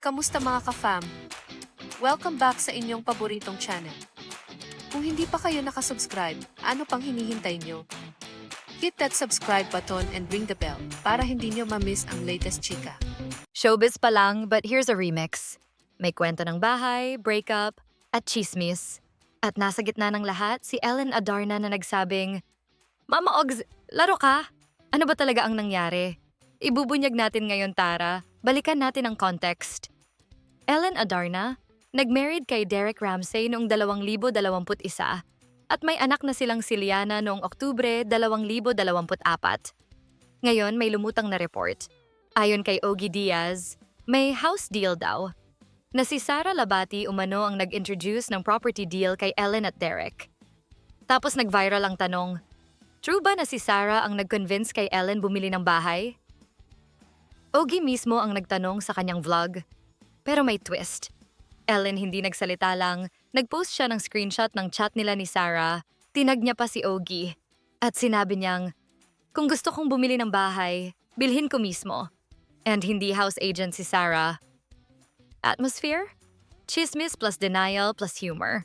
Kamusta mga ka-fam? Welcome back sa inyong paboritong channel. Kung hindi pa kayo nakasubscribe, ano pang hinihintay nyo? Hit that subscribe button and ring the bell para hindi nyo ma-miss ang latest chika. Showbiz pa lang, but here's a remix. May kwento ng bahay, breakup, at chismis. At nasa gitna ng lahat, si Ellen Adarna na nagsabing, Mama Ogs, laro ka? Ano ba talaga ang nangyari? Ibubunyag natin ngayon, Tara. Balikan natin ang context. Ellen Adarna, nag-married kay Derek Ramsey noong 2021 at may anak na silang si Liana noong Oktubre 2024. Ngayon, may lumutang na report. Ayon kay Ogie Diaz, may house deal daw. Na si Sara Labati umano ang nag-introduce ng property deal kay Ellen at Derek. Tapos nag-viral ang tanong, True ba na si Sarah ang nag-convince kay Ellen bumili ng bahay? Ogie mismo ang nagtanong sa kanyang vlog. Pero may twist. Ellen hindi nagsalita lang, nag-post siya ng screenshot ng chat nila ni Sarah, tinag niya pa si Ogie. At sinabi niyang, Kung gusto kong bumili ng bahay, bilhin ko mismo. And hindi house agent si Sarah. Atmosphere? Chismis plus denial plus humor.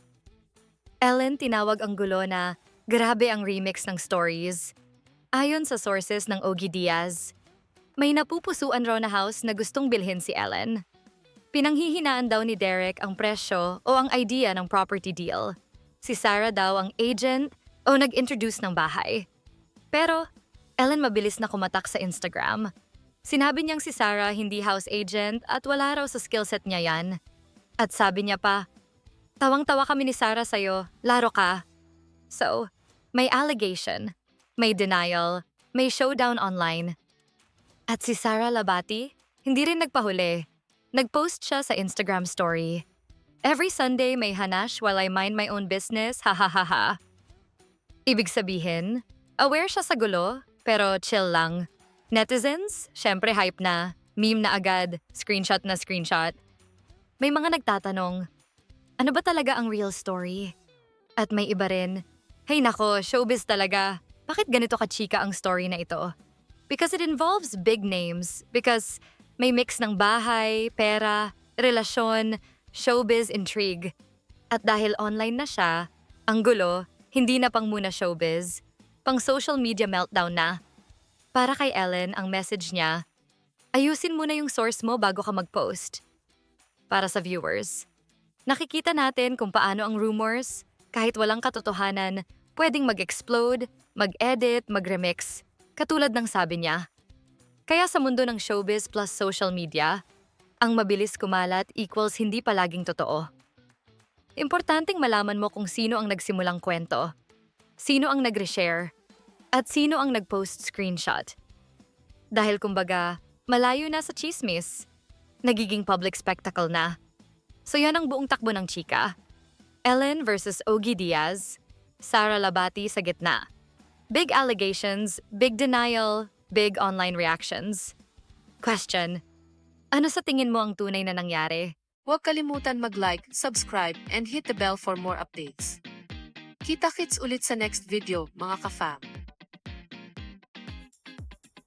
Ellen tinawag ang gulo na grabe ang remix ng stories. Ayon sa sources ng Ogie Diaz, may napupusuan raw na house na gustong bilhin si Ellen. Pinanghihinaan daw ni Derek ang presyo o ang idea ng property deal. Si Sarah daw ang agent o nag-introduce ng bahay. Pero Ellen mabilis na kumatak sa Instagram. Sinabi niyang si Sarah hindi house agent at wala raw sa skillset niya yan. At sabi niya pa, Tawang-tawa kami ni Sarah sa'yo, laro ka. So, may allegation, may denial, may showdown online. At si Sarah Labati, hindi rin nagpahuli. Nag-post siya sa Instagram story. Every Sunday may hanash while I mind my own business, ha ha ha ha. Ibig sabihin, aware siya sa gulo, pero chill lang. Netizens, syempre hype na. Meme na agad, screenshot na screenshot. May mga nagtatanong, ano ba talaga ang real story? At may iba rin, hey nako, showbiz talaga. Bakit ganito ka-chika ang story na ito? Because it involves big names. Because may mix ng bahay, pera, relasyon, showbiz intrigue. At dahil online na siya, ang gulo, hindi na pang muna showbiz, pang social media meltdown na. Para kay Ellen, ang message niya, ayusin muna yung source mo bago ka mag-post. Para sa viewers, nakikita natin kung paano ang rumors, kahit walang katotohanan, pwedeng mag-explode, mag-edit, mag-remix, katulad ng sabi niya. Kaya sa mundo ng showbiz plus social media, ang mabilis kumalat equals hindi palaging totoo. Importanteng malaman mo kung sino ang nagsimulang kwento, sino ang nag-reshare, at sino ang nag-post screenshot. Dahil kumbaga, malayo na sa chismis, nagiging public spectacle na. So yan ang buong takbo ng chika. Ellen versus Ogie Diaz, Sara Labati sa gitna. Big allegations, big denial, big online reactions. Question, ano sa tingin mo ang tunay na nangyari? Huwag kalimutan mag-like, subscribe, and hit the bell for more updates. Kita-kits ulit sa next video, mga ka-fam.